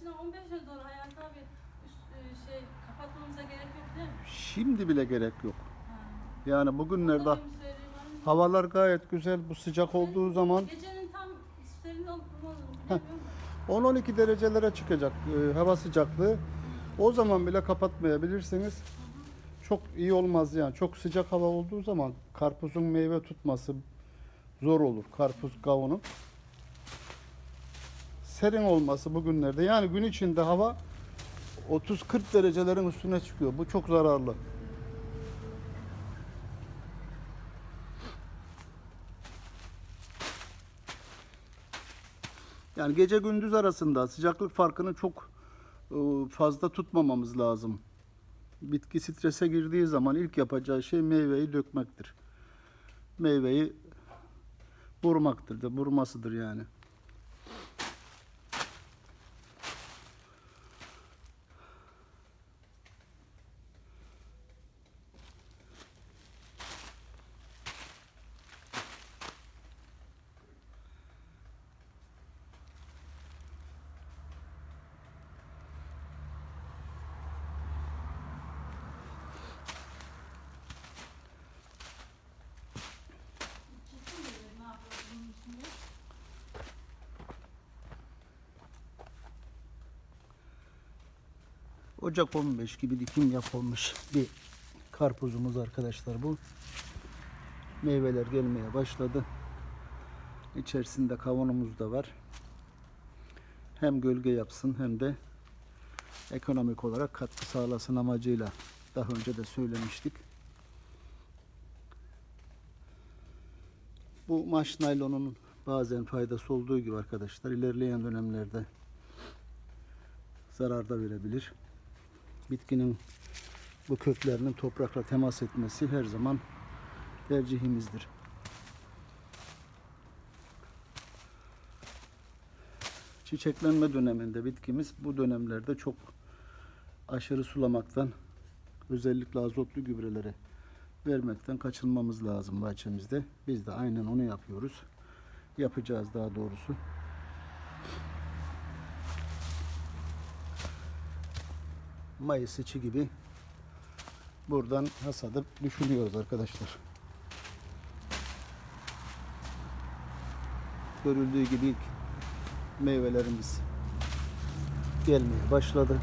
kaçına 15'e doğru Hayat abi üst, e, şey kapatmamıza gerek yok değil mi? Şimdi bile gerek yok. Ha. Yani bugünlerde havalar gayet güzel. Bu sıcak olduğu zaman Gecenin tam serin da. 10-12 derecelere çıkacak e, hava sıcaklığı. O zaman bile kapatmayabilirsiniz. Çok iyi olmaz yani. Çok sıcak hava olduğu zaman karpuzun meyve tutması zor olur. Karpuz kavunun. Serin olması bugünlerde. Yani gün içinde hava 30-40 derecelerin üstüne çıkıyor. Bu çok zararlı. Yani gece gündüz arasında sıcaklık farkını çok e, fazla tutmamamız lazım. Bitki strese girdiği zaman ilk yapacağı şey meyveyi dökmektir. Meyveyi vurmaktır da vurmasıdır yani. Ocak 15 gibi dikim yapılmış bir karpuzumuz arkadaşlar bu. Meyveler gelmeye başladı. İçerisinde kavunumuz da var. Hem gölge yapsın hem de ekonomik olarak katkı sağlasın amacıyla daha önce de söylemiştik. Bu maş naylonun bazen faydası olduğu gibi arkadaşlar ilerleyen dönemlerde zarar da verebilir. Bitkinin bu köklerinin toprakla temas etmesi her zaman tercihimizdir. Çiçeklenme döneminde bitkimiz bu dönemlerde çok aşırı sulamaktan özellikle azotlu gübreleri vermekten kaçınmamız lazım bahçemizde. Biz de aynen onu yapıyoruz. Yapacağız daha doğrusu. Mayıs içi gibi buradan hasadı düşünüyoruz arkadaşlar. Görüldüğü gibi ilk meyvelerimiz gelmeye başladı.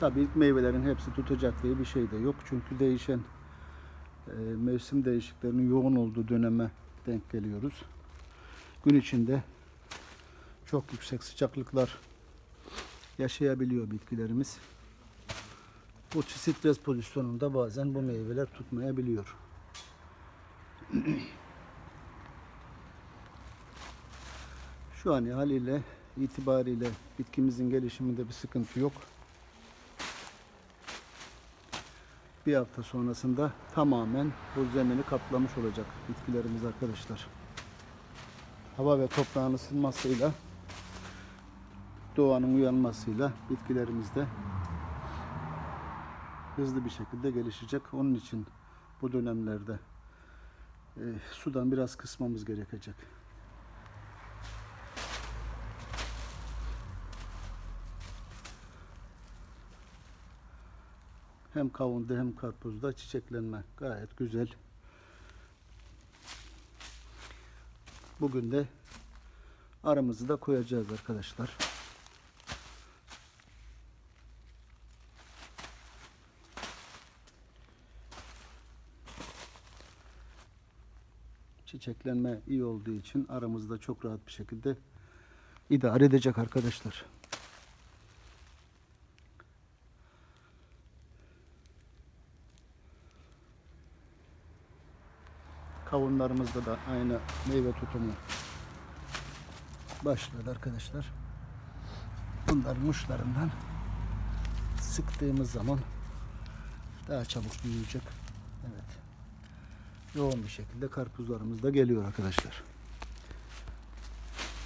Tabii ilk meyvelerin hepsi tutacak diye bir şey de yok. Çünkü değişen e, mevsim değişikliklerinin yoğun olduğu döneme denk geliyoruz. Gün içinde çok yüksek sıcaklıklar yaşayabiliyor bitkilerimiz. Bu stres pozisyonunda bazen bu meyveler tutmayabiliyor. Şu an haliyle itibariyle bitkimizin gelişiminde bir sıkıntı yok. Bir hafta sonrasında tamamen bu zemini kaplamış olacak bitkilerimiz arkadaşlar. Hava ve toprağın ısınmasıyla doğanın uyanmasıyla bitkilerimiz de hızlı bir şekilde gelişecek. Onun için bu dönemlerde e, sudan biraz kısmamız gerekecek. Hem kavunda hem karpuzda çiçeklenme gayet güzel. Bugün de aramızı da koyacağız arkadaşlar. Çiçeklenme iyi olduğu için aramızda çok rahat bir şekilde idare edecek arkadaşlar. Kavunlarımızda da aynı meyve tutumu başladı arkadaşlar. Bunların uçlarından sıktığımız zaman daha çabuk büyüyecek. Evet. Yoğun bir şekilde karpuzlarımız da geliyor arkadaşlar.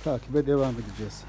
Takibe devam edeceğiz.